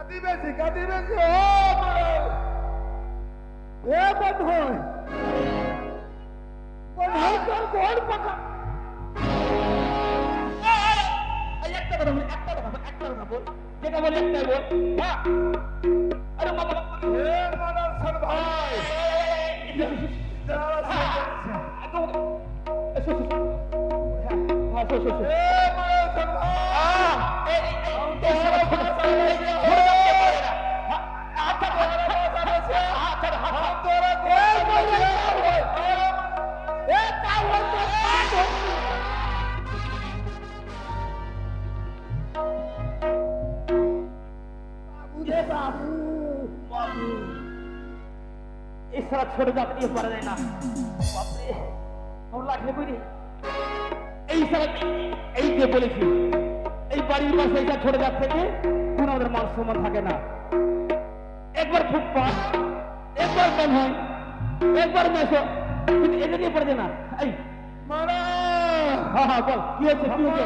আদিবাসী আদিবাসী ও mother এ বন্ধু বন্ধু তোর কোন পাকা একটা কথা বলি একটা কথা বল, একটা কথা বল। যেটা বলি একটাই বল। হ্যাঁ। আরে বাবা। হে মাদার সর ভাই যারা হে মাদার সর সারা ছোট জাত নিয়ে পারা যায় না। বাপরে আমার লাগলে বুঝি এই সারা এই যে বলেছি এই বাড়ির পাশে এইটা ছোট জাত থেকে কোনো আমাদের মান সম্মান থাকে না। একবার ফুটপাত একবার কম হয় একবার মেশো কিন্তু এটা নিয়ে পড়ে না। এই মারা হ্যাঁ হ্যাঁ বল কি হয়েছে কি হয়েছে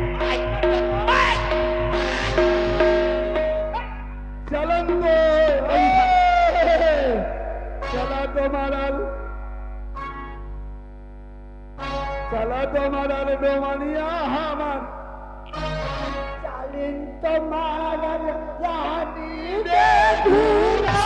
চলো তোমার আর ডোমানিয়া আমার চালেন তোমার আর জাহানি রে ঘুরা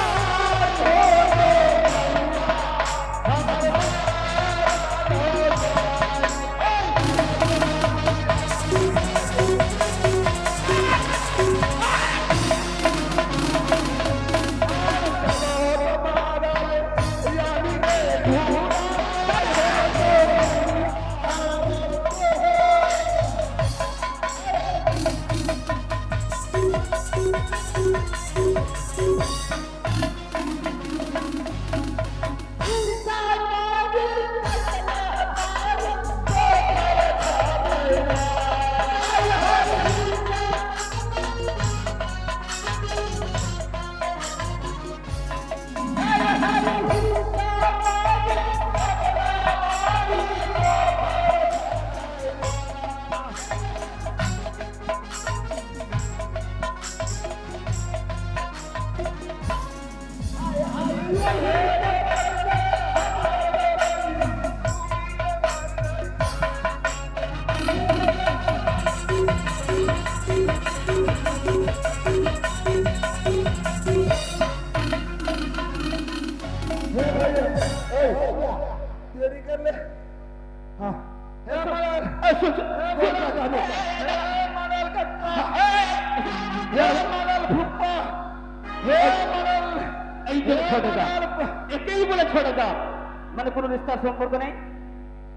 মানে কোন নিস্তার সম্পর্ক নেই।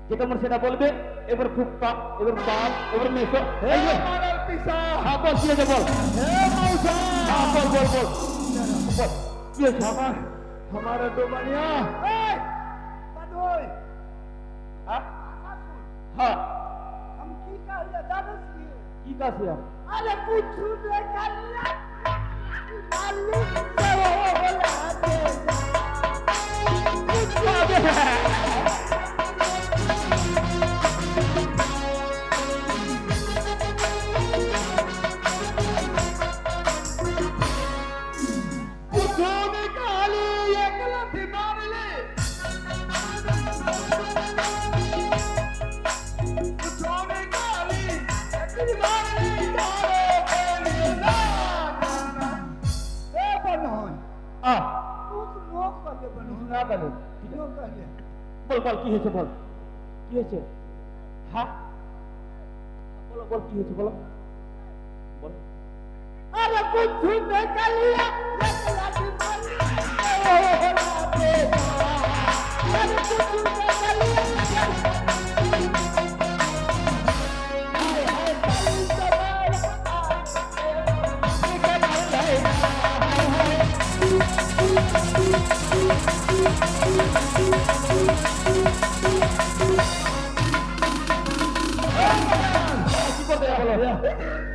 যেটা মন সেটা বলবে। এবার ফুপ্পা এবার বাপ এবার মেসো। আমার আমার हाँ? हाँ? हम की का कहलिए जानस की? की कहलिए अरे कुछ ने कहलिए मालूम বল বল, কি হয়েছে, বল। কি হয়েছে? হ্যাঁ বলো, বল, কি হয়েছে, বলো। বলো। আরে কুছু কালিয়া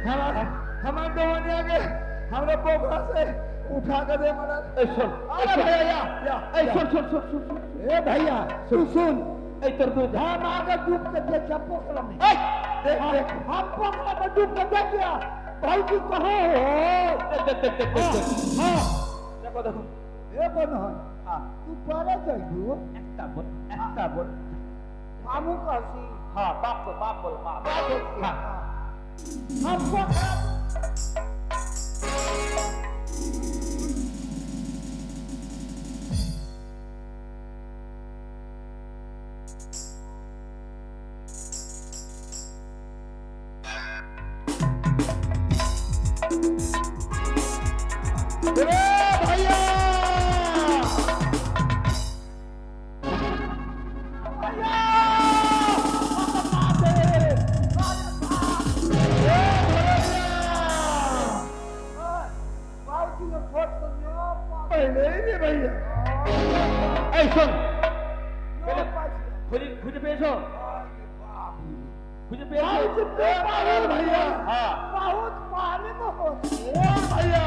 हमारा हमारे दवानिया के हमारे पोखरा से उठा कर दे महाराज। ए सुन अरे भैया या या ए सुन सुन सुन सुन ए भैया तू सुन। ए तोर को हम आगे डूब के देख जा पोखरा में। ए देख हाँ। देख। हाँ, हम पोखरा में डूब के देख गया भाई जी कहो हो? देख देख देख हाँ हाँ। देखो देखो। ए बन हाँ। हाँ तू पारे जाइबो एकटा बोल एकटा बोल। हमू कहसी हाँ बाप बोल बाप बोल बाप। बोल हाँ। Yeah! भैया हाँ बहुत पानी में और भैया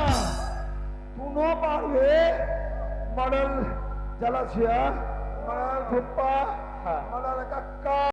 दोनों पार मरल मडल मरल मडल थुप्पा कक्का